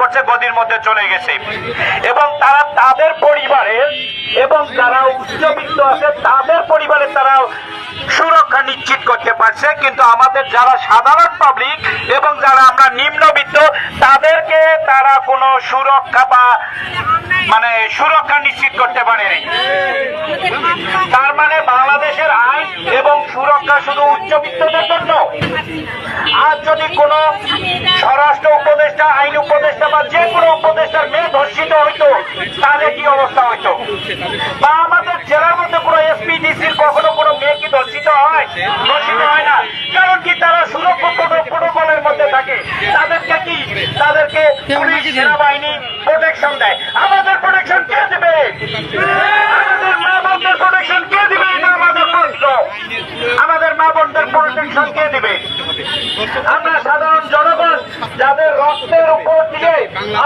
করছে, গদির মধ্যে চলে গেছে। এবং তারা তাদের পরিবারের এবং যারা উচ্চবিত্ত আছে, তাদের পরিবারে তারা সুরক্ষা নিশ্চিত করতে পারছে। কিন্তু আমাদের যারা সাধারণ পাবলিক এবং যারা আমরা নিম্নবিত্ত, তাদেরকে তারা কোনো সুরক্ষা বা মানে সুরক্ষা নিশ্চিত করতে পারেনি। তার মানে বাংলাদেশের আইন এবং সুরক্ষা শুধু উচ্চবিত্তদের জন্য। আর যদি কোনো উপদেষ্টা বা যে কোনো উপদেষ্টার মেয়ে ধর্ষিত হইতো, তাহলে কি অবস্থা হইতো? বা আমাদের জেলার মধ্যে কোনো এসপিডিসির কখনো কোনো মেয়ে কি ধর্ষিত হয়? ধর্ষিত হয় না। কারণ কি তারা সুরক্ষা প্রোটোকলের মধ্যে থাকে। তাদেরকে কি? তাদেরকে পুলিশ, সেনাবাহিনী প্রোটেকশন দেয়। আমাদের প্রোটেকশন কে দেবে? আমাদের মা বোনদের প্রোটেকশন কে দিবে? এটা আমাদের মা বোনদের প্রোটেকশন কে দিবে? আমরা যাদের রক্তের উপর দিয়ে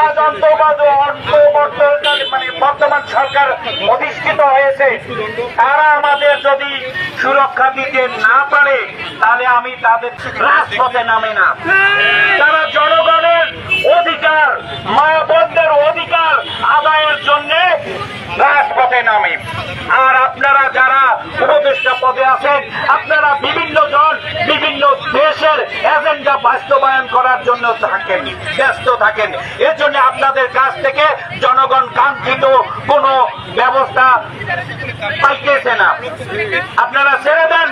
আজ অন্তর্বাদ মানে বর্তমান সরকার অধিষ্ঠিত হয়েছে, তারা আমাদের যদি সুরক্ষা দিতে না পারে, তাহলে আমি তাদের রাজপথে নামে না। তারা জনগণের অধিকার মা বোনদের অধিকার আদায়ের জন্য রাজপথে নামে। আর আপনারা যারা উপদেষ্টা পদে আছেন, আপনারা বাস্তবায়ন করার জন্য থাকেন, ব্যস্ত থাকেন। এর জন্য আপনাদের কাছ থেকে জনগণ কাঙ্ক্ষিত কোনো ব্যবস্থা পাইতেছে না। আপনারা ছেড়ে দেন।